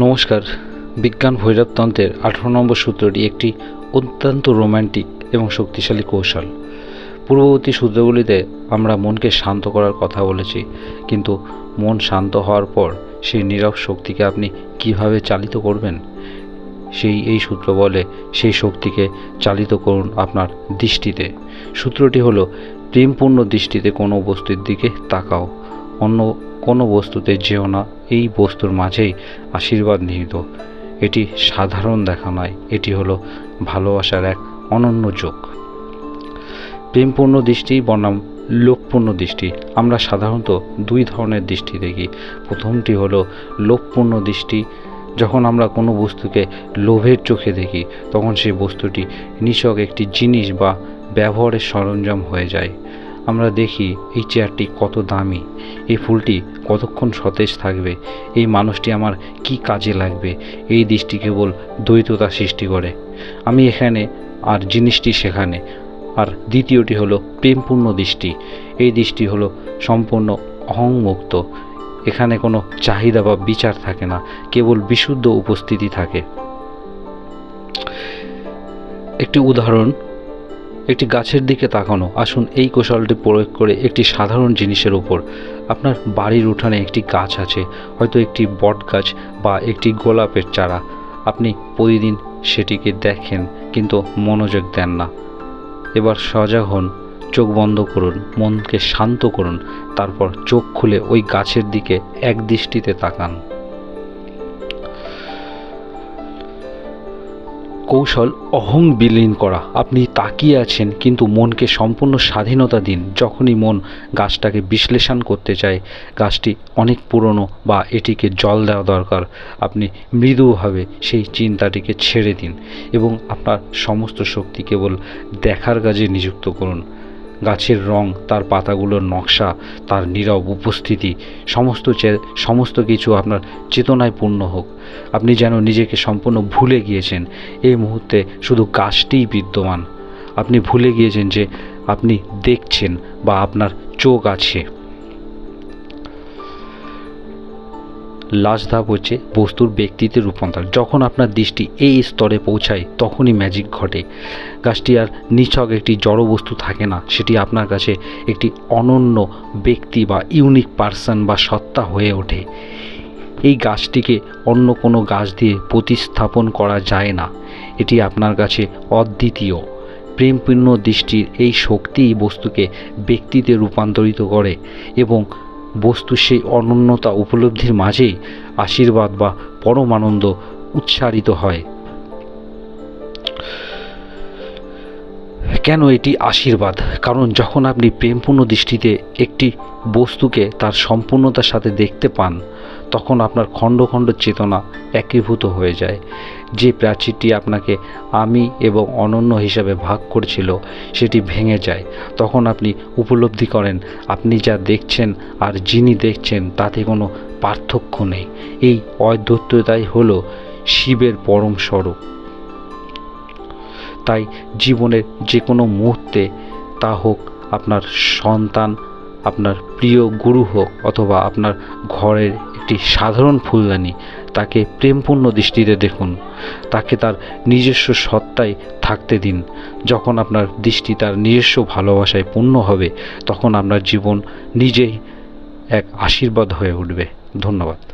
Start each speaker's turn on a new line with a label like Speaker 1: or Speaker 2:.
Speaker 1: নমস্কার। বিজ্ঞান ভৈরবতন্ত্রের আঠারো নম্বর সূত্রটি একটি অত্যন্ত রোম্যান্টিক এবং শক্তিশালী কৌশল। পূর্ববর্তী সূত্রগুলিতে আমরা মনকে শান্ত করার কথা বলেছি, কিন্তু মন শান্ত হওয়ার পর সেই নীরব শক্তিকে আপনি কীভাবে চালিত করবেন? সেই, এই সূত্র বলে সেই শক্তিকে চালিত করুন আপনার দৃষ্টিতে। সূত্রটি হলো, প্রেমপূর্ণ দৃষ্টিতে কোনো বস্তুর দিকে তাকাও। অন্য কোনো বস্তুতে যেও না, এই বস্তুর মাঝেই আশীর্বাদ নিহিত। এটি সাধারণ দেখা নয়, এটি হলো ভালোবাসার এক অনন্য যোগ। প্রেমপূর্ণ দৃষ্টি বনাম লোকপূর্ণ দৃষ্টি। আমরা সাধারণত দুই ধরনের দৃষ্টি দেখি। প্রথমটি হলো লোভপূর্ণ দৃষ্টি। যখন আমরা কোনো বস্তুকে লোভের চোখে দেখি, তখন সেই বস্তুটি নিছক একটি জিনিস বা ব্যবহারের সরঞ্জাম হয়ে যায়। আমরা দেখি এই চেয়ারটি কত দামি, এই ফুলটি কতক্ষণ সতেজ থাকবে, এই মানুষটি আমার কি কাজে লাগবে, এই দৃষ্টি কেবল দ্বৈততা সৃষ্টি করে। আমি এখানে আর জিনিসটি সেখানে। আর দ্বিতীয়টি হলো প্রেমপূর্ণ দৃষ্টি। এই দৃষ্টি হলো সম্পূর্ণ অহংমুক্ত। এখানে কোনো চাহিদা বা বিচার থাকে না, কেবল বিশুদ্ধ উপস্থিতি থাকে। একটি উদাহরণ একটি গাছের দিকে তাকানো। আসুন এই কৌশলটি প্রয়োগ করে একটি সাধারণ জিনিসের উপর। আপনার বাড়ির উঠানে একটি গাছ আছে, হয়তো একটি বট গাছ বা একটি গোলাপের চারা। আপনি প্রতিদিন সেটিকে দেখেন, কিন্তু মনোযোগ দেন না। এবার সজাগ হন, চোখ বন্ধ করুন, মনকে শান্ত করুন, তারপর চোখ খুলে ওই গাছের দিকে এক দৃষ্টিতে তাকান। কৌশল অহং বিলীন করা। আপনি তাকিয়ে আছেন, কিন্তু মনকে সম্পূর্ণ স্বাধীনতা দিন। যখনই মন গাছটাকে বিশ্লেষণ করতে চায়, গাছটি অনেক পুরনো বা এটিকে জল দেওয়া দরকার। আপনি মৃদুভাবে সেই চিন্তাটিকে ছেড়ে দিন এবং আপনার সমস্ত শক্তি কেবল দেখার কাজে নিযুক্ত করুন। গাছের রং, তার পাতাগুলোর নকশা, তার নীরব উপস্থিতি, সমস্ত সমস্ত কিছু আপনার চেতনায় পূর্ণ হোক। আপনি যেন নিজেকে সম্পূর্ণ ভুলে গিয়েছেন। এই মুহূর্তে শুধু গাছটিই বিদ্যমান। আপনি ভুলে গিয়েছেন যে আপনি দেখছেন বা আপনার চোখ আছে। লাস্ট ধাপ হচ্ছে বস্তুর ব্যক্তিতে রূপান্তর। যখন আপনার দৃষ্টি এই স্তরে পৌঁছায়, তখনই ম্যাজিক ঘটে। গাছটি আর নিছক একটি জড় বস্তু থাকে না। সেটি আপনার কাছে একটি অনন্য ব্যক্তি বা ইউনিক পার্সন বা সত্তা হয়ে ওঠে। এই গাছটিকে অন্য কোনো গাছ দিয়ে প্রতিস্থাপন করা যায় না। এটি আপনার কাছে অদ্বিতীয়। প্রেমপূর্ণ দৃষ্টির এই শক্তিই বস্তুকে ব্যক্তিতে রূপান্তরিত করে এবং বস্তু সেই অনন্যতা উপলব্ধির মাঝেই আশীর্বাদ বা পরম আনন্দ উচ্চারিত হয়। কেন এটি আশীর্বাদ? কারণ যখন আপনি প্রেমপূর্ণ দৃষ্টিতে একটি বস্তুকে তার সম্পূর্ণতার সাথে দেখতে পান তখন আপনার খণ্ড খণ্ড চেতনা একীভূত হয়ে যায়। যে প্রাচীরটি আপনাকে আমি এবং অনন্য হিসাবে ভাগ করেছিল, সেটি ভেঙে যায়। তখন আপনি উপলব্ধি করেন, আপনি যা দেখছেন আর যিনি দেখছেন, তাতে কোনো পার্থক্য নেই। এই অদ্বৈততাই হল শিবের পরম স্বরূপ। তাই জীবনের যে কোনো মুহূর্তে তা হোক আপনার সন্তান, আপনার প্রিয় গুরু হোক অথবা আপনার ঘরের একটি সাধারণ ফুলদানি। তাকে প্রেমপূর্ণ দৃষ্টিতে দেখুন। তাকে তার নিজস্ব সত্তায় থাকতে দিন। যখন আপনার দৃষ্টি তার নিজস্ব ভালোবাসায় পূর্ণ হবে, তখন আপনার জীবন নিজেই এক আশীর্বাদ হয়ে উঠবে। ধন্যবাদ।